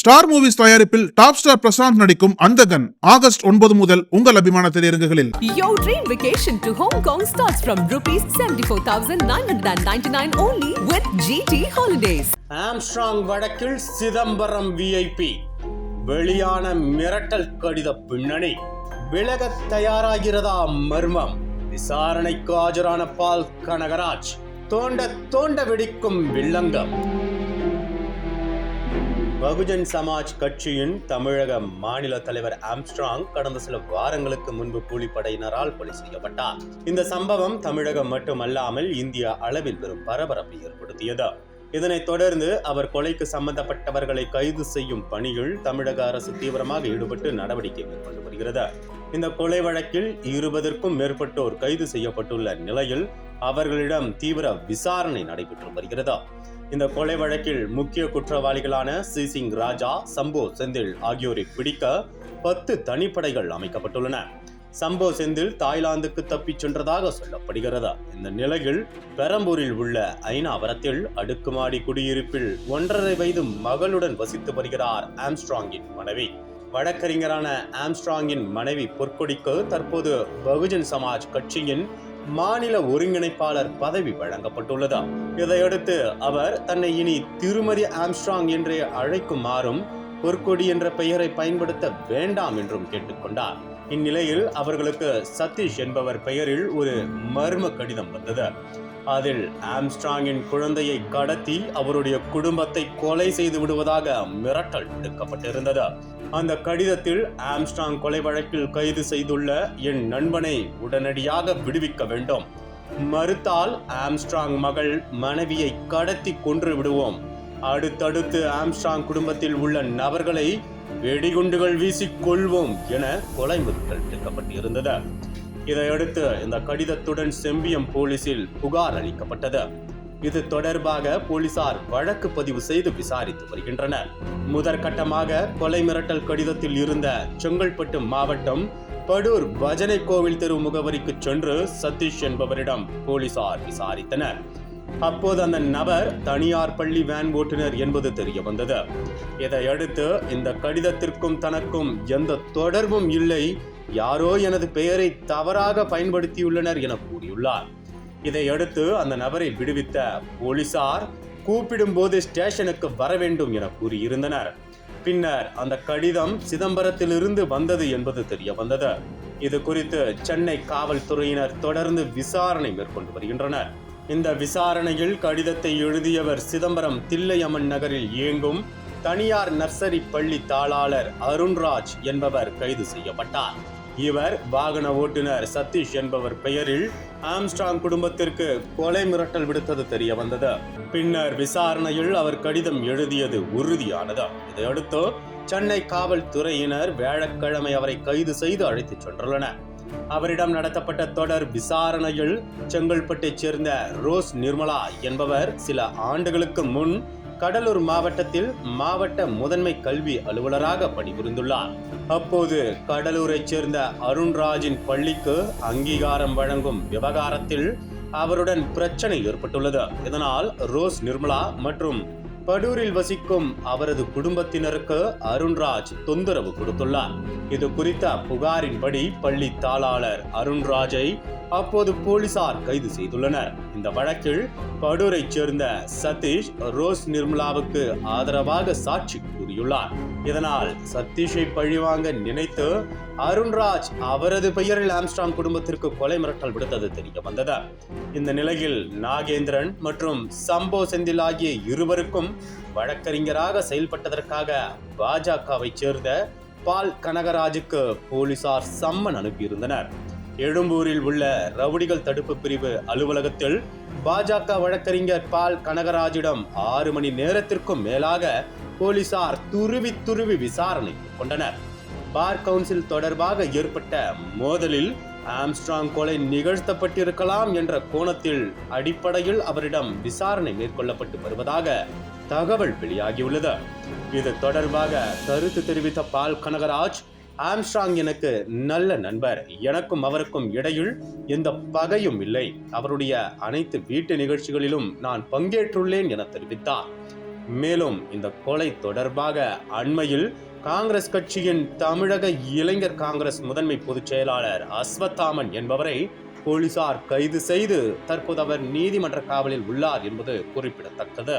Star movies தயாரிப்பில் top star Prashanth நடிக்கும் Andhagan. August ஒன்பது முதல் உங்கள் அபிமான திரையரங்குகளில் Your dream vacation to Hong Kong starts from rupees 74,999 only with GT Holidays. Armstrong வழக்கில் சிதம்பரம் விஐபி வெளியான மிரட்டல் கடித பின்னணி. விலகத் தயாராகிறதா மர்மம்? விசாரணைக்கு ஆஜரான பால் கனகராஜ். தோண்ட தோண்ட வெடிக்கும் வில்லங்கம். பகுஜன் சமாஜ் கட்சியின் தமிழக மாநில தலைவர் ஆம்ஸ்ட்ராங் கடந்த சில வாரங்களுக்கு முன்பு கூலிப்படையினரால் கொலை செய்யப்பட்டார். இந்த சம்பவம் தமிழகம் மட்டுமல்லாமல் இந்திய அளவில் பெரும் பரபரப்பை ஏற்படுத்தியது. இதனைத் தொடர்ந்து அவர் கொலைக்கு சம்பந்தப்பட்டவர்களை கைது செய்யும் பணியில் தமிழக அரசு தீவிரமாக ஈடுபட்டு நடவடிக்கை மேற்கொண்டு வருகிறது. இந்த கொலை வழக்கில் இருபதற்கும் மேற்பட்டோர் கைது செய்யப்பட்டுள்ள நிலையில் அவர்களிடம் தீவிர விசாரணை நடைபெற்று வருகிறது. இந்த கொலை வழக்கில் முக்கிய குற்றவாளிகளான சிசிங் ராஜா சம்போ செந்தில் ஆகியோரை பிடிக்க பத்து தனிப்படைகள் அமைக்கப்பட்டுள்ளன. சம்போ செந்தில் தாய்லாந்துக்கு தப்பிச் சென்றதாக சொல்லப்படுகிறது. இந்த நிலையில் பெரம்பூரில் உள்ள ஐநாவரத்தில் அடுக்குமாடி குடியிருப்பில் ஒன்றரை வயது மகளுடன் வசித்து வருகிறார் ஆம்ஸ்ட்ராங்கின் மனைவி. வழக்கறிஞரான ஆம்ஸ்ட்ராங்கின் மனைவி பொற்கொடிக்கு தற்போது பகுஜன் சமாஜ் கட்சியின் மாநில ஒருங்கிணைப்பாளர் பதவி வழங்கப்பட்டுள்ளது இதையடுத்து அவர் தன்னை இனி திருமதி ஆம்ஸ்ட்ராங் என்றே அழைக்குமாறும் பொற்கொடி என்ற பெயரை பயன்படுத்த வேண்டாம் என்றும் கேட்டுக்கொண்டார். இந்நிலையில் அவர்களுக்கு சதீஷ் என்பவர் பெயரில் ஒரு மர்ம கடிதம் வந்தது. அதில் ஆம்ஸ்ட்ராங்கின் குழந்தையை கடத்தி அவருடைய குடும்பத்தை கொலை செய்து விடுவதாக மிரட்டல் விடுக்கப்பட்டிருந்தது. அந்த கடிதத்தில் ஆம்ஸ்ட்ராங் கொலை வழக்கில் கைது செய்துள்ள என் நண்பனை உடனடியாக விடுவிக்க வேண்டும். மறுத்தால் ஆம்ஸ்ட்ராங் மகள் மனைவியை கடத்தி கொன்று விடுவோம். அடுத்தடுத்து ஆம்ஸ்ட்ராங் குடும்பத்தில் உள்ள நபர்களை வெடிகுண்டுகள் வீசிக் கொள்வோம் என கொலை மிரட்டல் விடுக்கப்பட்டிருந்தது இதையடுத்து இந்த கடிதத்துடன் செம்பியம் போலீசில் புகார் அளிக்கப்பட்டது. இது தொடர்பாக போலீசார் வழக்கு பதிவு செய்து விசாரித்து வருகின்றனர். முதற்கட்டமாக கொலை மிரட்டல் கடிதத்தில் இருந்த செங்கல்பட்டு மாவட்டம் படூர் பஜனை கோவில் தெரு முகவரிக்கு சென்று சதீஷ் என்பவரிடம் போலீசார் விசாரித்தனர். அப்போது அந்த நபர் தனியார் பள்ளி வேன் ஓட்டுநர் என்பது தெரிய வந்தது. இதையடுத்து இந்த கடிதத்திற்கும் தனக்கும் எந்த தொடர்பும் இல்லை. யாரோ எனது பெயரை தவறாக பயன்படுத்தியுள்ளனர் என கூறியுள்ளார். இதையடுத்து அந்த நபரை விடுவித்த போலீசார் கூப்பிடும்போது ஸ்டேஷனுக்கு வர வேண்டும் என கூறியிருந்தனர். பின்னர் அந்த கடிதம் சிதம்பரத்திலிருந்து வந்தது என்பது தெரிய வந்தது. இது குறித்து சென்னை காவல்துறையினர் தொடர்ந்து விசாரணை மேற்கொண்டு வருகின்றனர். இந்த விசாரணையில் கடிதத்தை எழுதியவர் சிதம்பரம் தில்லையம்மன் நகரில் இயங்கும் தனியார் நர்சரி பள்ளி தாளாளர் அருண்ராஜ் என்பவர் கைது செய்யப்பட்டார். இவர் வாகன ஓட்டுநர் சதீஷ் என்பவர் பெயரில் ஆம்ஸ்ட்ராங் குடும்பத்திற்கு கொலை மிரட்டல் விடுத்தது தெரிய வந்தது. பின்னர் விசாரணையில் அவர் கடிதம் எழுதியது உறுதியானது. இதையடுத்து சென்னை காவல்துறையினர் வியாழக்கிழமை அவரை கைது செய்து அழைத்துச் சென்றுள்ளனர். அவரிடம் நடத்தப்பட்ட தொடர் விசாரணையில் செங்கல்பட்டைச் சேர்ந்த ரோஸ் நிர்மலா என்பவர் சில ஆண்டுகளுக்கு முன் கடலூர் மாவட்டத்தில் மாவட்ட முதன்மை கல்வி அலுவலராக பணிபுரிந்துள்ளார். அப்போது கடலூரைச் சேர்ந்த அருண்ராஜின் பள்ளிக்கு அங்கீகாரம் வழங்கும் விவகாரத்தில் அவருடன் பிரச்சனை ஏற்பட்டுள்ளது. இதனால் ரோஸ் நிர்மலா மற்றும் படூரில் வசிக்கும் அவரது குடும்பத்தினருக்கு அருண்ராஜ் தொந்தரவு கொடுத்துள்ளார். இது குறித்த புகாரின்படி பள்ளி தாளாளர் அருண்ராஜை அப்போது போலீசார் கைது செய்துள்ளனர். இந்த வழக்கில் படூரைச் சேர்ந்த சதீஷ் ரோஸ் நிர்மலாவுக்கு ஆதரவாக சாட்சி கூறியுள்ளார். இதனால் சதீஷை பழிவாங்க நினைத்து அருண்ராஜ் அவரது பெயரில் ஆம்ஸ்டாங் குடும்பத்திற்கு கொலை மிரட்டல் விடுத்தது தெரிய வந்தது. இந்த நிலையில் நாகேந்திரன் மற்றும் சம்போ செந்தில் ஆகிய இருவருக்கும் வழக்கறிஞராக செயல்பட்டதற்காக பாஜகவை சேர்ந்த பால் கனகராஜுக்கு போலீசார் சம்மன் அனுப்பியிருந்தனர். எழும்பூரில் உள்ள ரவுடிகள் தடுப்பு பிரிவு அலுவலகத்தில் பாஜக வழக்கறிஞர் பால் கனகராஜிடம் ஆறு மணி நேரத்திற்கும் மேலாக போலீசார் துருவி துருவி விசாரணை கொண்டனர் பார் கவுன்சில் தொடர்பாக ஏற்பட்ட மோதலில் ஆம்ஸ்ட்ராங் கொலை நிகழ்த்தப்பட்டிருக்கலாம் என்ற கோணத்தில் அடிப்படையில் அவரிடம் விசாரணை மேற்கொள்ளப்பட்டு வருவதாக தகவல் வெளியாகியுள்ளது. இது தொடர்பாக கருத்து தெரிவித்த பால் கனகராஜ் ஆம்ஸ்ட்ராங் எனக்கு நல்ல நண்பர். எனக்கும் அவருக்கும் இடையில் எந்த பகையும் இல்லை. அவருடைய அனைத்து வீட்டு நிகழ்ச்சிகளிலும் நான் பங்கேற்றுள்ளேன் என தெரிவித்தார். மேலும் இந்த கொலை தொடர்பாக அண்மையில் காங்கிரஸ் கட்சியின் தமிழக இளைஞர் காங்கிரஸ் முதன்மை பொதுச் செயலாளர் அஸ்வத்தாமன் என்பவரை போலீசார் கைது செய்து தற்போது அவர் நீதிமன்ற காவலில் உள்ளார் என்பது குறிப்பிடத்தக்கது.